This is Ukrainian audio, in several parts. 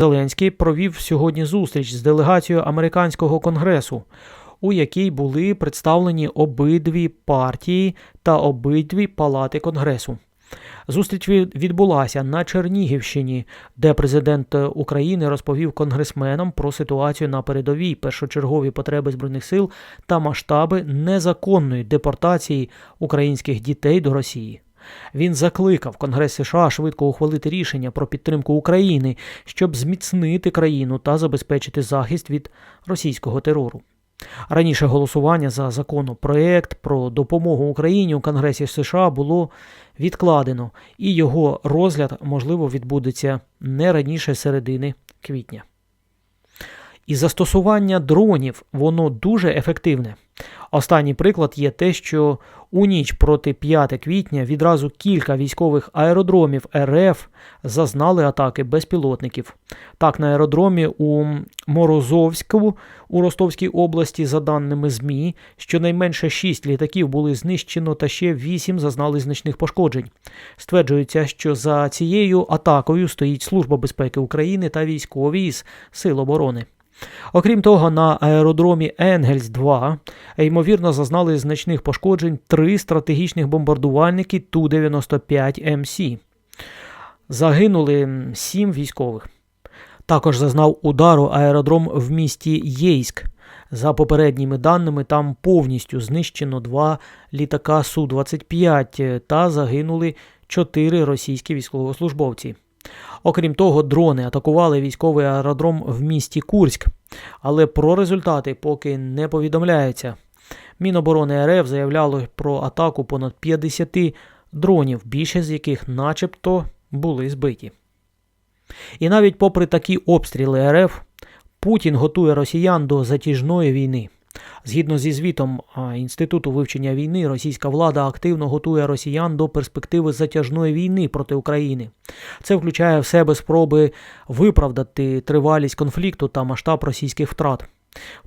Зеленський провів сьогодні зустріч з делегацією американського конгресу, у якій були представлені обидві партії та обидві палати конгресу. Зустріч відбулася на Чернігівщині, де президент України розповів конгресменам про ситуацію на передовій, першочергові потреби збройних сил та масштаби незаконної депортації українських дітей до Росії. Він закликав Конгрес США швидко ухвалити рішення про підтримку України, щоб зміцнити країну та забезпечити захист від російського терору. Раніше голосування за законопроект про допомогу Україні у Конгресі США було відкладено, і його розгляд, можливо, відбудеться не раніше середини квітня. І застосування дронів воно дуже ефективне. Останній приклад є те, що у ніч проти 5 квітня відразу кілька військових аеродромів РФ зазнали атаки безпілотників. Так, на аеродромі у Морозовську у Ростовській області, за даними ЗМІ, щонайменше 6 літаків були знищено та ще 8 зазнали значних пошкоджень. Стверджується, що за цією атакою стоїть Служба безпеки України та військові із Сил оборони. Окрім того, на аеродромі Енгельс 2 ймовірно зазнали значних пошкоджень три стратегічних бомбардувальники Ту-95МС. Загинули сім військових. Також зазнав удару аеродром в місті Єйськ. За попередніми даними, там повністю знищено два літака Су-25 та загинули чотири російські військовослужбовці. Окрім того, дрони атакували військовий аеродром в місті Курськ, але про результати поки не повідомляється. Міноборони РФ заявляло про атаку понад 50 дронів, більшість з яких начебто були збиті. І навіть попри такі обстріли РФ, Путін готує росіян до затяжної війни. Згідно зі звітом Інституту вивчення війни, російська влада активно готує росіян до перспективи затяжної війни проти України. Це включає в себе спроби виправдати тривалість конфлікту та масштаб російських втрат.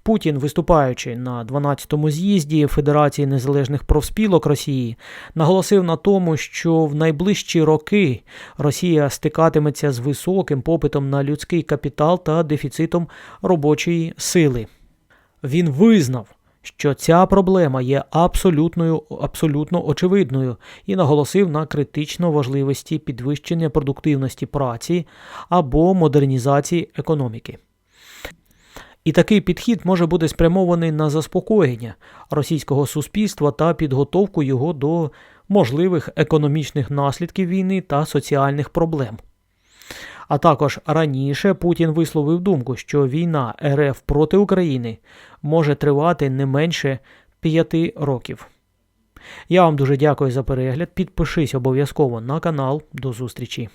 Путін, виступаючи на 12-му з'їзді Федерації незалежних профспілок Росії, наголосив на тому, що в найближчі роки Росія стикатиметься з високим попитом на людський капітал та дефіцитом робочої сили. Він визнав, що ця проблема є абсолютною, абсолютно очевидною і наголосив на критично важливості підвищення продуктивності праці або модернізації економіки. І такий підхід може бути спрямований на заспокоєння російського суспільства та підготовку його до можливих економічних наслідків війни та соціальних проблем. А також раніше Путін висловив думку, що війна РФ проти України може тривати не менше п'яти років. Я вам дуже дякую за перегляд. Підпишись обов'язково на канал. До зустрічі!